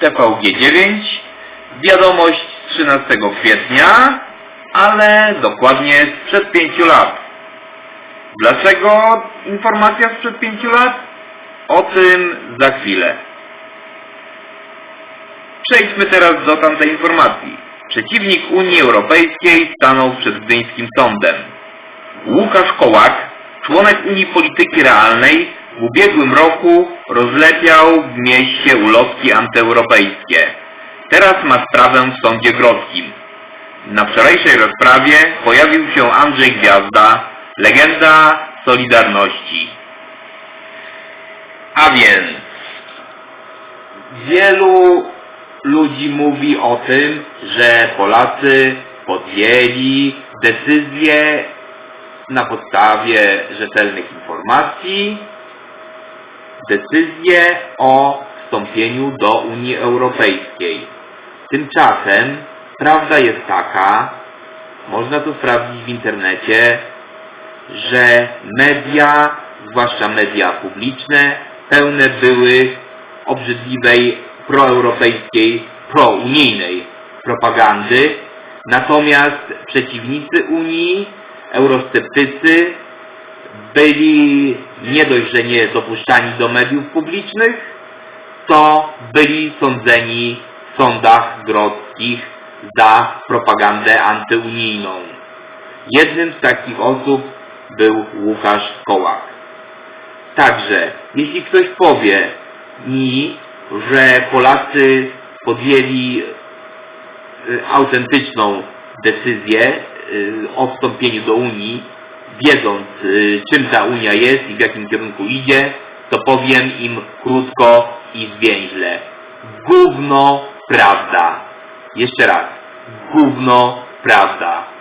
TVG9, wiadomość z 13 kwietnia, ale dokładnie sprzed 5 lat. Dlaczego informacja sprzed 5 lat? O tym za chwilę. Przejdźmy teraz do tamtej informacji. Przeciwnik Unii Europejskiej stanął przed gdyńskim sądem. Łukasz Kołak, członek Unii Polityki Realnej, w ubiegłym roku rozlepiał w mieście ulotki antyeuropejskie. Teraz ma sprawę w sądzie grodzkim. Na wczorajszej rozprawie pojawił się Andrzej Gwiazda, legenda Solidarności. A więc wielu ludzi mówi o tym, że Polacy podjęli decyzję na podstawie rzetelnych informacji, decyzję o wstąpieniu do Unii Europejskiej. Tymczasem prawda jest taka, można to sprawdzić w internecie, że media, zwłaszcza media publiczne, pełne były obrzydliwej proeuropejskiej, prounijnej propagandy, natomiast przeciwnicy Unii, eurosceptycy byli nie dość, że nie dopuszczani do mediów publicznych, to byli sądzeni w sądach grodzkich za propagandę antyunijną. Jednym z takich osób był Łukasz Kołak. Także, jeśli ktoś powie mi, że Polacy podjęli y, autentyczną decyzję y, o wstąpieniu do Unii, wiedząc y, czym ta Unia jest i w jakim kierunku idzie, to powiem im krótko i zwięźle. Gówno prawda. Jeszcze raz. Gówno prawda.